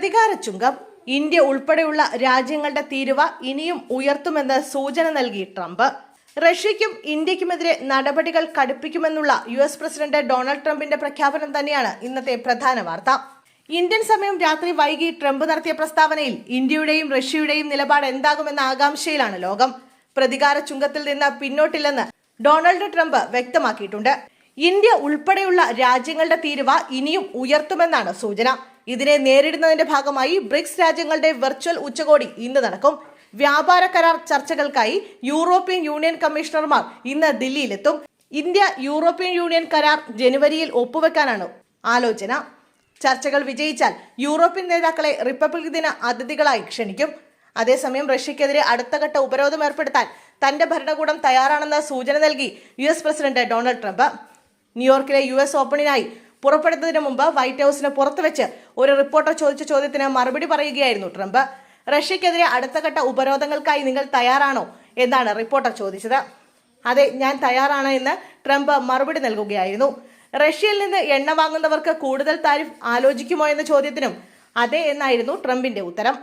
പ്രതികാര ചുങ്കം. ഇന്ത്യ ഉൾപ്പെടെയുള്ള രാജ്യങ്ങളുടെ തീരുവ ഇനിയും ഉയർത്തുമെന്ന് സൂചന നൽകി ട്രംപ്. റഷ്യയ്ക്കും ഇന്ത്യക്കുമെതിരെ നടപടികൾ കടുപ്പിക്കുമെന്നുള്ള യു എസ് പ്രസിഡന്റ് ഡൊണാൾഡ് ട്രംപിന്റെ പ്രഖ്യാപനം തന്നെയാണ് ഇന്നത്തെ പ്രധാന വാർത്ത. ഇന്ത്യൻ സമയം രാത്രി വൈകി ട്രംപ് നടത്തിയ പ്രസ്താവനയിൽ ഇന്ത്യയുടെയും റഷ്യയുടെയും നിലപാട് എന്താകുമെന്ന ആകാംക്ഷയിലാണ് ലോകം. പ്രതികാര ചുങ്കത്തിൽ നിന്ന് പിന്നോട്ടില്ലെന്ന് ഡൊണാൾഡ് ട്രംപ് വ്യക്തമാക്കിയിട്ടുണ്ട്. ഇന്ത്യ ഉൾപ്പെടെയുള്ള രാജ്യങ്ങളുടെ തീരുവ ഇനിയും ഉയർത്തുമെന്നാണ് സൂചന. ഇതിനെ നേരിടുന്നതിന്റെ ഭാഗമായി ബ്രിക്സ് രാജ്യങ്ങളുടെ വെർച്വൽ ഉച്ചകോടി ഇന്ന് നടക്കും. വ്യാപാര കരാർ ചർച്ചകൾക്കായി യൂറോപ്യൻ യൂണിയൻ കമ്മീഷണർമാർ ഇന്ന് ദില്ലിയിലെത്തും. ഇന്ത്യ യൂറോപ്യൻ യൂണിയൻ കരാർ ജനുവരിയിൽ ഒപ്പുവെക്കാനാണ് ആലോചന. ചർച്ചകൾ വിജയിച്ചാൽ യൂറോപ്യൻ നേതാക്കളെ റിപ്പബ്ലിക് ദിന അതിഥികളായി ക്ഷണിക്കും. അതേസമയം റഷ്യക്കെതിരെ അടുത്ത ഘട്ട ഉപരോധം ഏർപ്പെടുത്താൻ തന്റെ ഭരണകൂടം തയ്യാറാണെന്ന സൂചന നൽകി യു പ്രസിഡന്റ് ഡൊണാൾഡ് ട്രംപ്. ന്യൂയോർക്കിലെ യു ഓപ്പണിനായി പുറപ്പെടുന്നതിന് മുമ്പ് വൈറ്റ് ഹൌസിന് പുറത്തുവെച്ച് ഒരു റിപ്പോർട്ടർ ചോദിച്ച ചോദ്യത്തിന് മറുപടി പറയുകയായിരുന്നു ട്രംപ്. റഷ്യക്കെതിരെ അടുത്ത ഘട്ട ഉപരോധങ്ങൾക്കായി നിങ്ങൾ തയ്യാറാണോ എന്നാണ് റിപ്പോർട്ടർ ചോദിച്ചത്. അതെ ഞാൻ തയ്യാറാണ് എന്ന് ട്രംപ് മറുപടി നൽകുകയായിരുന്നു. റഷ്യയിൽ നിന്ന് എണ്ണ വാങ്ങുന്നവർക്ക് കൂടുതൽ താരിഫ് ആലോചിക്കുമോ എന്ന ചോദ്യത്തിനും അതെ എന്നായിരുന്നു ട്രംപിന്റെ ഉത്തരം.